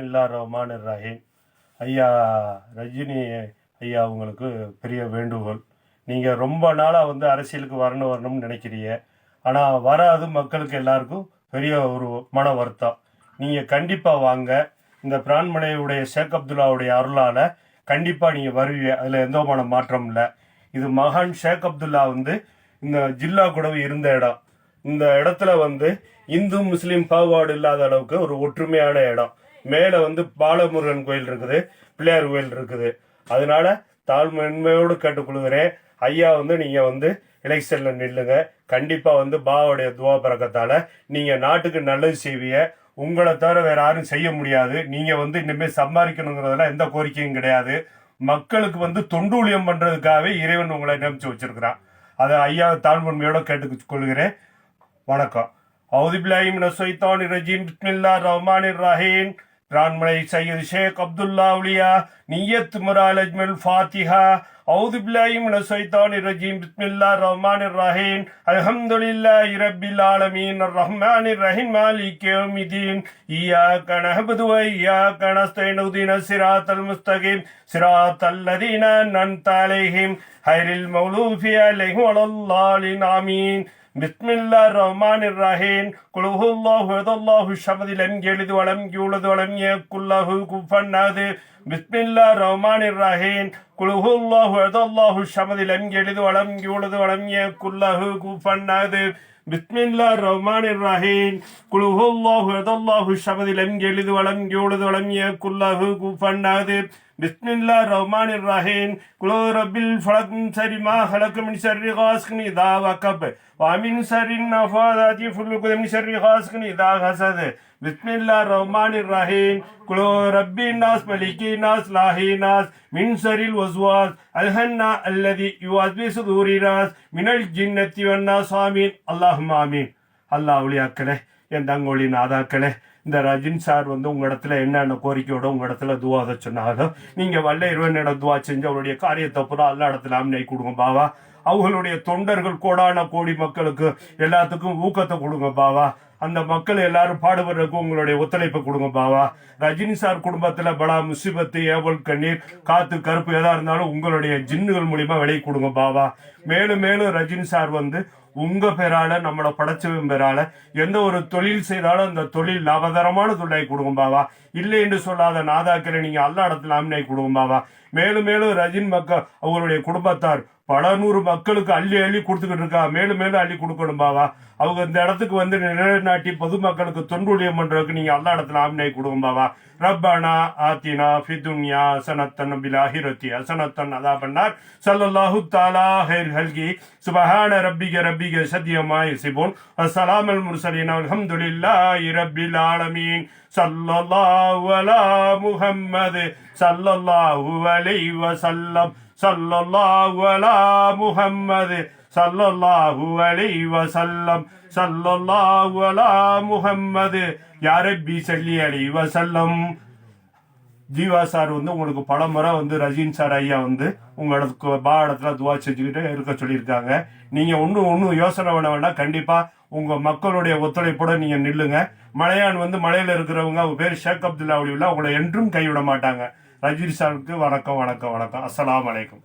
இல்லா ரஹ்மான் ரஹீம் ஐயா ரஜினி ஐயா உங்களுக்கு பெரிய வேண்டுகோள். நீங்கள் ரொம்ப நாளாக வந்து அரசியலுக்கு வரணும் வரணும்னு நினைக்கிறீங்க. ஆனால் வராது மக்களுக்கு எல்லாருக்கும் பெரிய ஒரு மன வருத்தம். நீங்கள் கண்டிப்பாக வாங்க. இந்த பிரான்மனையுடைய ஷேக் அப்துல்லாவுடைய அருளால் கண்டிப்பாக நீங்கள் வருவீங்க. அதில் எந்த விதமான மாற்றம் இல்லை. இது மகான் ஷேக் அப்துல்லா வந்து இந்த ஜில்லா குடவு இருந்த இடம். இந்த இடத்துல வந்து இந்து முஸ்லீம் பாகுபாடு இல்லாத அளவுக்கு ஒரு ஒற்றுமையான இடம். மேலே வந்து பாலமுருகன் கோயில் இருக்குது பிள்ளையார் கோயில் இருக்குது. அதனால தாழ்மென்மையோடு கேட்டுக்கொள்கிறேன். ஐயா வந்து நீங்கள் வந்து எலெக்ஷனில் நில்லுங்க. கண்டிப்பாக வந்து பாவோடைய துவா பறக்கத்தால் நீங்கள் நாட்டுக்கு நல்லது செய்வீங்க. உங்களை தவிர வேற யாரும் செய்ய முடியாது. நீங்கள் வந்து இனிமேல் சம்பாதிக்கணுங்கிறதுல எந்த கோரிக்கையும் கிடையாது. மக்களுக்கு வந்து தொண்டூழியம் பண்ணுறதுக்காகவே இறைவன் உங்களை நியமிச்சு வச்சிருக்கிறான். அதை ஐயா தாழ்மன்மையோட கேட்டுக் கொள்கிறேன் வணக்கம். அவுதிபிலாஹிமின சைத்தான் ரஜீம். பிஸ்மில்லா ரஹ்மான் ரஹீம். பிரான்மலை சையது ஷேக் அப்துல்லா உலியா நியத் முரால் அஜ்மல் ஃபாத்திஹா أعوذ بالله من الشيطان الرجيم بسم الله الرحمن الرحيم الحمد لله رب العالمين الرحمن الرحيم مالك يوم الدين إياك نعبد وإياك نستعين اهدنا الصراط المستقيم صراط الذين أنعمت عليهم غير المغضوب عليهم ولا الضالين آمين பிஸ்மில்லா ரஹ்மான் இர்ரஹீம் குலுஹுல்லாஹு ஹுவதல்லாஹு ஷபதில் எம் எழுது வளம் யூலது வளம் ஏக்குல்லாஹு குஃபன்னாது பிஸ்மில்லா ரஹ்மான் இர்ரஹீம் குலுஹுல்லாஹு ஹுவதல்லாஹு ஷபதில் எம் எழுது வளம் யூலது வளம் ஏக்குல்லாஹு குஃபன்னாது பிஸ்மில்லா ரஹ்மான் இர்ரஹீம் குலுஹுல்லாஹு ஹுவதல்லாஹு ஷபதில் எம் எழுது வளம் யூலது வளம் ஏக்குல்லாஹு குஃபன்னாது பிஸ்மில்லா ரஹ்மான் ரஹீம். குலோ ரபில் ஃபலக்கும் சரிமா ஹலக்கும் சரி ஹாஸ்கின் இதா வகப் வாமின் சரின் நஃபாதாதி ஃபுல்லுகுதம் சரி ஹாஸ்கின் இதா ஹசத். பிஸ்மில்லா ரஹ்மான் ரஹீம். குலோ ரப்பி நாஸ் மலிகி நாஸ் லாஹி நாஸ் மின் சரில் ஒஸ்வாஸ் அல்ஹன்னா அல்லதி யுவாஸ்பி சுதூரி நாஸ். மினல் ஜின்னத்தி வன்னா சுவாமீன் அல்லாஹும் ஆமீன். அல்லாஹ் ஒளியாக்களே என் தங்கோழி நாதாக்களே இந்த ரஜின் சார் வந்து உங்க இடத்துல என்னென்ன கோரிக்கையோட உங்க இடத்துல துவாத சொன்னாலும் நீங்க வல்ல இருவனிடம் துவா செஞ்சு அவருடைய காரியத்தை பூரா எல்லா இடத்துல அம்னை கொடுங்க பாவா. அவங்களுடைய தொண்டர்கள் கோடான கோடி மக்களுக்கு எல்லாத்துக்கும் ஊக்கத்தை கொடுங்க பாவா. அந்த மக்கள் எல்லாரும் பாடுபடுறதுக்கு உங்களுடைய ஒத்துழைப்பு கொடுங்க பாவா. ரஜினி சார் குடும்பத்துல பலா முசிபத்து ஏவல் கண்ணீர் காத்து கருப்பு எதா இருந்தாலும் உங்களுடைய ஜின்னுகள் மூலியமா விலை கொடுங்க பாவா. மேலும் மேலும் ரஜினி சார் வந்து உங்க பேரால நம்மளோட படைச்சவன் பேரால எந்த ஒரு தொழில் செய்தாலும் அந்த தொழில் லாபகரமான தொழிலை கொடுங்க பாவா. இல்லை என்று சொல்லாத நாதாக்களை நீங்க அல்ல இடத்துல ஆமினை கொடுங்க பாவா. மேலும் மேலும் ரஜின் மக்கள் அவங்களுடைய குடும்பத்தார் பல நூறு மக்களுக்கு அள்ளி அள்ளி கொடுத்துக்கிட்டு இருக்கா. மேலும் மேலும் அள்ளி கொடுக்கணும் பாவா. அவங்க இந்த இடத்துக்கு வந்து நிலைநாட்டி பொதுமக்களுக்கு தொண்டுழியம் பண்றதுக்கு நீங்க எல்லா இடத்துல ஆமினை கொடுங்க பாவா. ரப்பானா ஆத்தினா ஃபிதுன்யா அசனத்தன் பிலாஹிரத்தி அசனத்தன் அதா பண்ணார். சல்லல்லாஹு தாலா ஹைர் ஹல்கி. சுபஹான ரப்பிக ரப்பிக சத்தியமாய் சிபோன் அஸ்ஸலாம் அல் முர்சலீன். அல்ஹம்துலில்லாஹி ரப்பில் ஆலமீன். சல்லல்லாஹு அலா முஹம்மது. சல்லல்லாஹு அலைஹி வஸல்லம். சல்லல்லாஹு அலா முஹம்மது சல்லல்லாஹு அலைஹி வசல்லம் சல்லல்லாஹு அலா முஹம்மது. யாரபி சல்லி அலைஹி வசல்லம் ஜீவா சார் வந்து உங்களுக்கு பல முறை வந்து ரஜின் சார் ஐயா வந்து உங்களுக்கு பா இடத்துல துவா செஞ்சுக்கிட்டு இருக்க சொல்லியிருக்காங்க. நீங்க ஒன்றும் ஒன்றும் யோசனை பண்ண வேண்டாம். கண்டிப்பா உங்க மக்களுடைய ஒத்துழைப்போட நீங்க நில்லுங்க. மலையான் வந்து மலையில இருக்கிறவங்க அவங்க பேர் ஷேக் அப்துல்லா ஒளிவில் உங்களை என்றும் கைவிட மாட்டாங்க. ரஜினி சாருக்கு வணக்கம் வணக்கம் வணக்கம். அஸ்லாம் வலைக்கம்